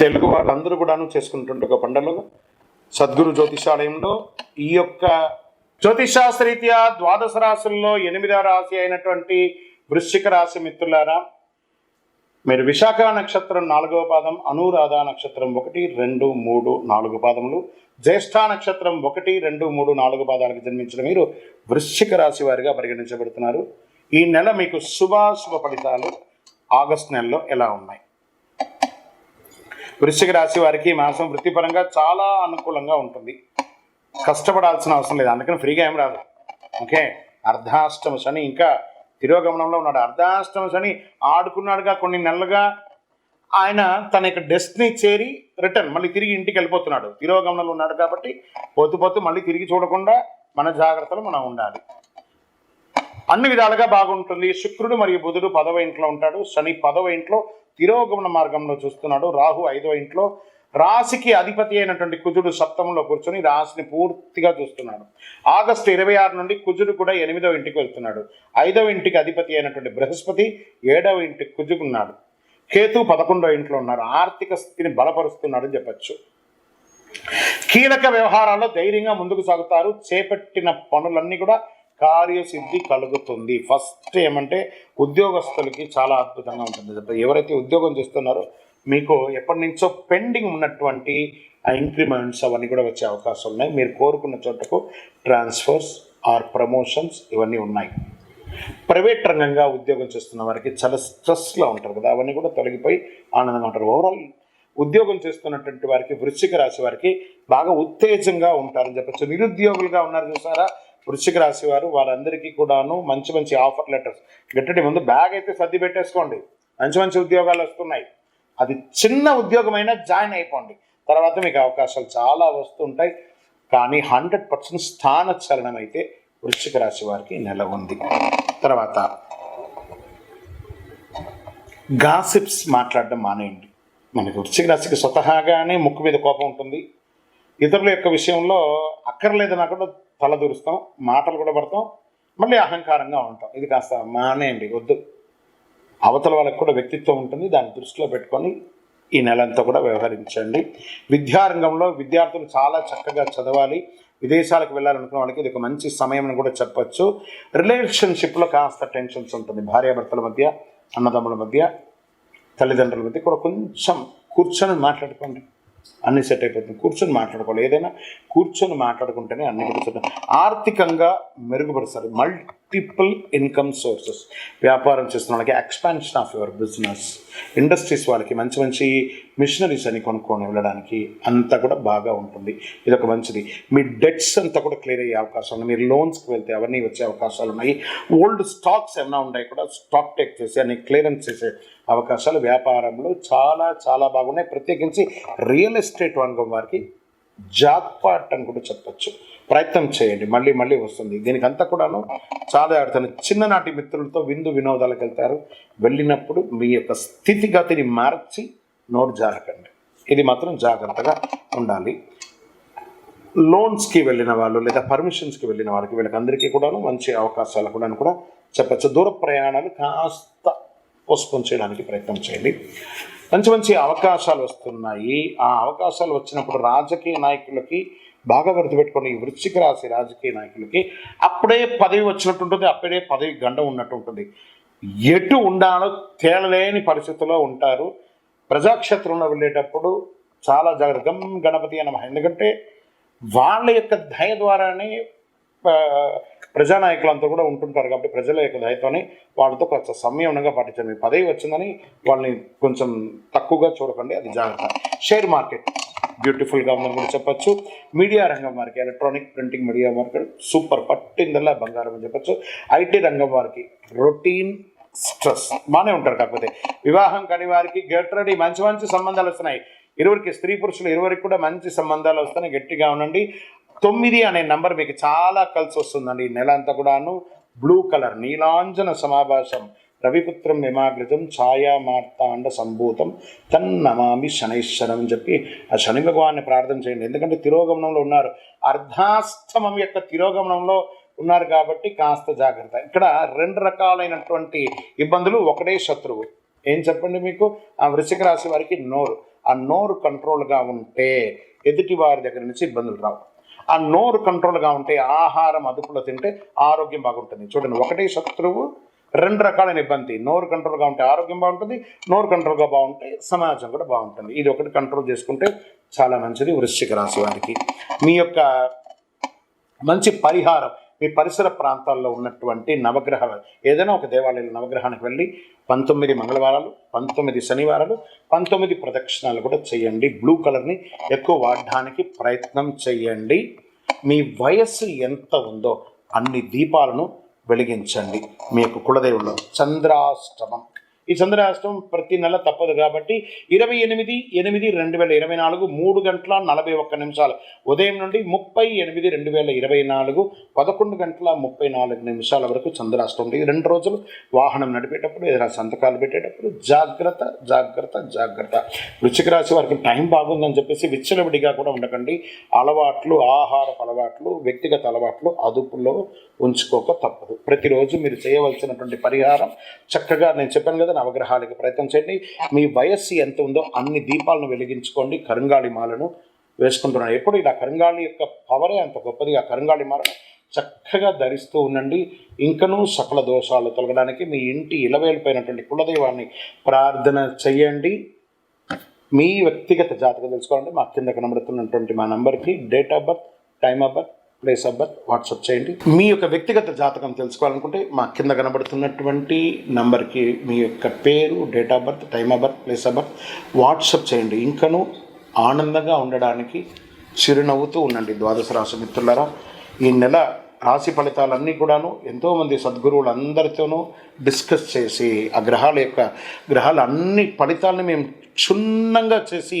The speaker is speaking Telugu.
తెలుగు వాళ్ళందరూ కూడాను చేసుకుంటుంటే ఒక పండుగ సద్గురు జ్యోతిషాలయంలో ఈ యొక్క జ్యోతిషాస్త్రరీత్యా ద్వాదశ రాశుల్లో ఎనిమిదవ రాశి అయినటువంటి వృశ్చిక రాశి మిత్రులారా మీరు విశాఖ నక్షత్రం నాలుగవ పాదం అనురాధ నక్షత్రం ఒకటి రెండు మూడు నాలుగు పాదములు జ్యేష్ఠ నక్షత్రం ఒకటి రెండు మూడు నాలుగు పాదాలకు జన్మించిన మీరు వృశ్చిక రాశి వారిగా పరిగణించబడుతున్నారు. ఈ నెల మీకు శుభాశుభ ఫలితాలు ఆగస్ట్ నెలలో ఎలా ఉన్నాయి? వృశ్చిక రాశి వారికి మాసం వృత్తిపరంగా చాలా అనుకూలంగా ఉంటుంది. కష్టపడాల్సిన అవసరం లేదు. అందుకని ఫ్రీగా ఏం రాదు. ఓకే? అర్ధాష్టమ శని ఇంకా తిరోగమనంలో ఉన్నాడు. అర్ధాష్టమ శని ఆడుకున్నాడుగా కొన్ని నెలలుగా. ఆయన తన యొక్క డెస్టినీ చేరి రిటర్న్ మళ్ళీ తిరిగి ఇంటికి వెళ్ళిపోతున్నాడు. తిరోగమనంలో ఉన్నాడు కాబట్టి పోతు పోతు మళ్ళీ తిరిగి చూడకుండా మన జాగ్రత్తలు మనం ఉండాలి. అన్ని విధాలుగా బాగుంటుంది. శుక్రుడు మరియు బుధుడు పదవ ఇంట్లో ఉంటాడు. శని పదవ ఇంట్లో తిరోగమన మార్గంలో చూస్తున్నాడు. రాహు ఐదవ ఇంట్లో. రాశికి అధిపతి అయినటువంటి కుజుడు సప్తమంలో కూర్చొని రాశిని పూర్తిగా చూస్తున్నాడు. ఆగస్టు ఇరవై ఆరు నుండి కుజుడు కూడా ఎనిమిదవ ఇంటికి వెళ్తున్నాడు. ఐదవ ఇంటికి అధిపతి అయినటువంటి బృహస్పతి ఏడవ ఇంటికి కుజుకున్నాడు కేతు పదకొండవ ఇంట్లో ఉన్నారు. ఆర్థిక స్థితిని బలపరుస్తున్నాడు అని చెప్పచ్చు. కీలక వ్యవహారాల్లో ధైర్యంగా ముందుకు సాగుతారు. చేపట్టిన పనులన్నీ కూడా కార్యసిద్ధి కలుగుతుంది. ఫస్ట్ ఏమంటే ఉద్యోగస్తులకి చాలా అద్భుతంగా ఉంటుంది. ఎవరైతే ఉద్యోగం చేస్తున్నారో మీకు ఎప్పటి నుంచో పెండింగ్ ఉన్నటువంటి ఇంక్రిమెంట్స్ అవన్నీ కూడా వచ్చే అవకాశం ఉన్నాయి. మీరు కోరుకున్న చోటకు ట్రాన్స్ఫర్స్ ఆర్ ప్రమోషన్స్ ఇవన్నీ ఉన్నాయి. ప్రైవేట్ రంగంగా ఉద్యోగం చేస్తున్న వారికి చాలా స్ట్రెస్లో ఉంటారు కదా. అవన్నీ కూడా తొలగిపోయి ఆనందంగా ఉంటారు. ఓవరాల్ ఉద్యోగం చేస్తున్నటువంటి వారికి వృశ్చిక రాశి వారికి బాగా ఉత్తేజంగా ఉంటారని చెప్పచ్చు. నిరుద్యోగులుగా ఉన్నారు చూసారా? వృశ్చిక రాశి వారు వారందరికీ కూడాను మంచి మంచి ఆఫర్ లెటర్స్ గట్టటి ముందు బ్యాగ్ అయితే సర్ది పెట్టేసుకోండి. మంచి మంచి ఉద్యోగాలు వస్తున్నాయి. అది చిన్న ఉద్యోగమైనా జాయిన్ అయిపోండి. తర్వాత మీకు అవకాశాలు చాలా వస్తుంటాయి. కానీ హండ్రెడ్ పర్సెంట్ స్థాన చలనం అయితే వృశ్చిక రాశి వారికి నెల ఉంది. తర్వాత గాసిప్స్ మాట్లాడడం మానేయండి. మనకి వృశ్చిక రాశికి స్వతహాగానే ముక్కు మీద కోపం ఉంటుంది. ఇతరుల యొక్క విషయంలో అక్కర్లేదన్నా కూడా తలదూరుస్తాం మాటలు కూడా పడతాం మళ్ళీ అహంకారంగా ఉంటాం. ఇది కాస్త మానేయండి వద్దు. అవతల వాళ్ళకి కూడా వ్యక్తిత్వం ఉంటుంది దాన్ని దృష్టిలో పెట్టుకొని ఈ నెలంతా కూడా వ్యవహరించండి. విద్యారంగంలో విద్యార్థులు చాలా చక్కగా చదవాలి. విదేశాలకు వెళ్ళాలనుకున్న వాళ్ళకి ఇది ఒక మంచి సమయం అని కూడా చెప్పచ్చు. రిలేషన్షిప్లో కాస్త టెన్షన్స్ ఉంటుంది భార్యాభర్తల మధ్య అన్నదమ్ముల మధ్య తల్లిదండ్రుల మధ్య కూడా కొంచెం కూర్చొని మాట్లాడుకోండి. అన్ని సెట్ అయిపోతుంది. కూర్చొని మాట్లాడుకోవాలి. ఏదైనా కూర్చొని మాట్లాడుకుంటేనే అన్ని కూడా ఆర్థికంగా మెరుగుపరుస్తారు. మల్టిపుల్ ఇన్కమ్ సోర్సెస్ వ్యాపారం చేస్తున్న వాళ్ళకి expansion of your business industries వాళ్ళకి మంచి మంచి మిషనరీస్ అని కొనుక్కొని వెళ్ళడానికి అంతా కూడా బాగా ఉంటుంది. ఇది ఒక మంచిది. మీ డెట్స్ అంతా కూడా క్లియర్ అయ్యే అవకాశం ఉంది మీరు లోన్స్కి వెళ్తే అవన్నీ వచ్చే అవకాశాలు ఉన్నాయి. ఓల్డ్ స్టాక్స్ ఏమైనా ఉన్నాయి కూడా స్టాక్ టేక్ చేసి అన్ని క్లియరెన్స్ చేసే అవకాశాలు వ్యాపారంలో చాలా చాలా బాగున్నాయి. ప్రత్యేకించి రియల్ ఎస్టేట్ రంగం వారికి జాక్పాట్ అని కూడా చెప్పచ్చు. ప్రయత్నం చేయండి. మళ్ళీ మళ్ళీ వస్తుంది. దీనికంతా కూడాను చాలా ఆడుతాను చిన్ననాటి మిత్రులతో విందు వినోదాలకు వెళ్తారు. వెళ్ళినప్పుడు మీ యొక్క స్థితిగతిని మార్చి నోరు జారకండి. ఇది మాత్రం జాగ్రత్తగా ఉండాలి. లోన్స్కి వెళ్ళిన వాళ్ళు లేదా పర్మిషన్స్కి వెళ్ళిన వాళ్ళకి వీళ్ళకి అందరికీ కూడాను మంచి అవకాశాలు కూడా కూడా చెప్పచ్చు. దూర ప్రయాణాలు కాస్త పోస్ట్పోన్ చేయడానికి ప్రయత్నం చేయండి. మంచి మంచి అవకాశాలు వస్తున్నాయి. ఆ అవకాశాలు వచ్చినప్పుడు రాజకీయ నాయకులకి బాగా గుర్తుపెట్టుకోండి. ఈ వృశ్చిక రాశి రాజకీయ నాయకులకి అప్పుడే పదవి వచ్చినట్టు ఉంటుంది అప్పుడే పదవి గండ ఉన్నట్టు ఉంటుంది ఎటు ఉండాలో తేలలేని పరిస్థితుల్లో ఉంటారు. ప్రజాక్షేత్రంలో వెళ్ళేటప్పుడు చాలా జాగ్రత్త గణపతి అనమాట ఎందుకంటే వాళ్ళ యొక్క దయ ద్వారానే ప్రజానాయకులు అంతా కూడా ఉంటుంటారు కాబట్టి ప్రజల యొక్క దయతోనే వాళ్ళతో కొంచెం సంయమనంగా పాటించండి. మీ పదవి వచ్చిందని వాళ్ళని కొంచెం తక్కువగా చూడకండి అది జాగ్రత్త. షేర్ మార్కెట్ బ్యూటిఫుల్గా ఉందని కూడా చెప్పచ్చు. మీడియా రంగం వారికి electronic printing media market super పట్టిందల్లా బంగారం అని చెప్పొచ్చు. ఐటీ రంగం వారికి రొటీన్ స్ట్రెస్ బాగానే ఉంటారు. కాకపోతే వివాహం కాని వారికి గెట్ రెడీ మంచి మంచి సంబంధాలు వస్తున్నాయి. ఇరువురికి స్త్రీ పురుషులు ఇరువురికి కూడా మంచి సంబంధాలు వస్తున్నాయి. గట్టిగా ఉండండి. తొమ్మిది అనే నంబర్ మీకు చాలా కలిసి వస్తుందండి ఈ నెల అంతా కూడాను బ్లూ కలర్ నీలాంజన సమాభాషం రవిపుత్రం విమాగ్రజం ఛాయా మార్తాండ సంభూతం తన్నమామి శనైశ్వరం అని చెప్పి ఆ శని భగవాన్ని ప్రార్థన చేయండి. ఎందుకంటే తిరోగమనంలో ఉన్నారు. అర్ధాస్తమం యొక్క తిరోగమనంలో ఉన్నారు కాబట్టి కాస్త జాగ్రత్త. ఇక్కడ రెండు రకాలైనటువంటి ఇబ్బందులు. ఒకటే శత్రువు. ఏం చెప్పండి మీకు? ఆ వృశ్చిక రాశి వారికి నోరు. ఆ నోరు కంట్రోల్గా ఉంటే ఎదుటి వారి దగ్గర నుంచి ఇబ్బందులు రావు. ఆ నోరు కంట్రోల్గా ఉంటే ఆహారం అదుపులో తింటే ఆరోగ్యం బాగుంటుంది. చూడండి ఒకటే శత్రువు రెండు రకాలైన ఇబ్బంది. నోరు కంట్రోల్గా ఉంటే ఆరోగ్యం బాగుంటుంది నోరు కంట్రోల్గా బాగుంటే సమాజం కూడా బాగుంటుంది. ఇది ఒకటి కంట్రోల్ చేసుకుంటే చాలా మంచిది. వృశ్చిక రాశి వారికి మీ యొక్క మంచి పరిహారం మీ పరిసర ప్రాంతాల్లో ఉన్నటువంటి నవగ్రహాలు ఏదైనా ఒక దేవాలయంలో నవగ్రహానికి వెళ్ళి పంతొమ్మిది మంగళవారాలు పంతొమ్మిది శనివారాలు పంతొమ్మిది ప్రదక్షిణాలు కూడా చేయండి. బ్లూ కలర్ని ఎక్కువ వాడడానికి ప్రయత్నం చేయండి. మీ వయస్సు ఎంత ఉందో అన్ని దీపాలను వెలిగించండి. మీ యొక్క కులదేవుల్లో చంద్రాష్టమం. ఈ చంద్రాష్టమం ప్రతి నెల తప్పదు కాబట్టి ఇరవై ఎనిమిది ఎనిమిది రెండు వేల ఇరవై నాలుగు మూడు గంటల నలభై ఒక్క నిమిషాలు. ఉదయం నుండి ముప్పై ఎనిమిది రెండు వేల ఇరవై నాలుగు పదకొండు గంటల ముప్పై నాలుగు నిమిషాల వరకు చంద్రాష్టమం ఈ రెండు రోజులు వాహనం నడిపేటప్పుడు ఏదైనా సంతకాలు పెట్టేటప్పుడు జాగ్రత్త జాగ్రత్త జాగ్రత్త. వృశ్చిక రాశి వారికి టైం బాగుందని చెప్పేసి విచ్చలవిడిగా కూడా ఉండకండి. అలవాట్లు ఆహారపు అలవాట్లు వ్యక్తిగత అలవాట్లు అదుపులో ఉంచుకోక తప్పదు. ప్రతిరోజు మీరు చేయవలసినటువంటి పరిహారం చక్కగా నేను చెప్పాను కదా నవగ్రహాలకి ప్రయత్నం చేయండి. మీ వయస్సు ఎంత ఉందో అన్ని దీపాలను వెలిగించుకోండి. కరుంగాళి మాలను వేసుకుంటున్నాను ఎప్పుడు ఇలా కరుంగాళి యొక్క పవరే అంత గొప్పది. ఆ కరుంగాళి మాలను చక్కగా ధరిస్తూ ఉండండి. ఇంకనూ సకల దోషాలు తొలగడానికి మీ ఇంటి ఇలవేలిపోయినటువంటి కులదైవాన్ని ప్రార్థన చేయండి. మీ వ్యక్తిగత జాతకం తెలుసుకోవాలంటే మా కింద కనబడుతున్నటువంటి మా నంబర్కి date of birth time of birth place of birth WhatsApp చేయండి. మీ యొక్క వ్యక్తిగత జాతకం తెలుసుకోవాలనుకుంటే మా కింద కనబడుతున్నటువంటి నంబర్కి మీ యొక్క పేరు date of birth time of birth place of birth WhatsApp చేయండి. ఇంకనూ ఆనందంగా ఉండడానికి చిరునవ్వుతూ ఉండండి ద్వాదశ రాశి మిత్రులరా. ఈ నెల రాశి ఫలితాలన్నీ కూడాను ఎంతోమంది సద్గురువులు అందరితోనూ డిస్కస్ చేసి ఆ గ్రహాల యొక్క గ్రహాల అన్ని ఫలితాలను మేము క్షుణ్ణంగా చేసి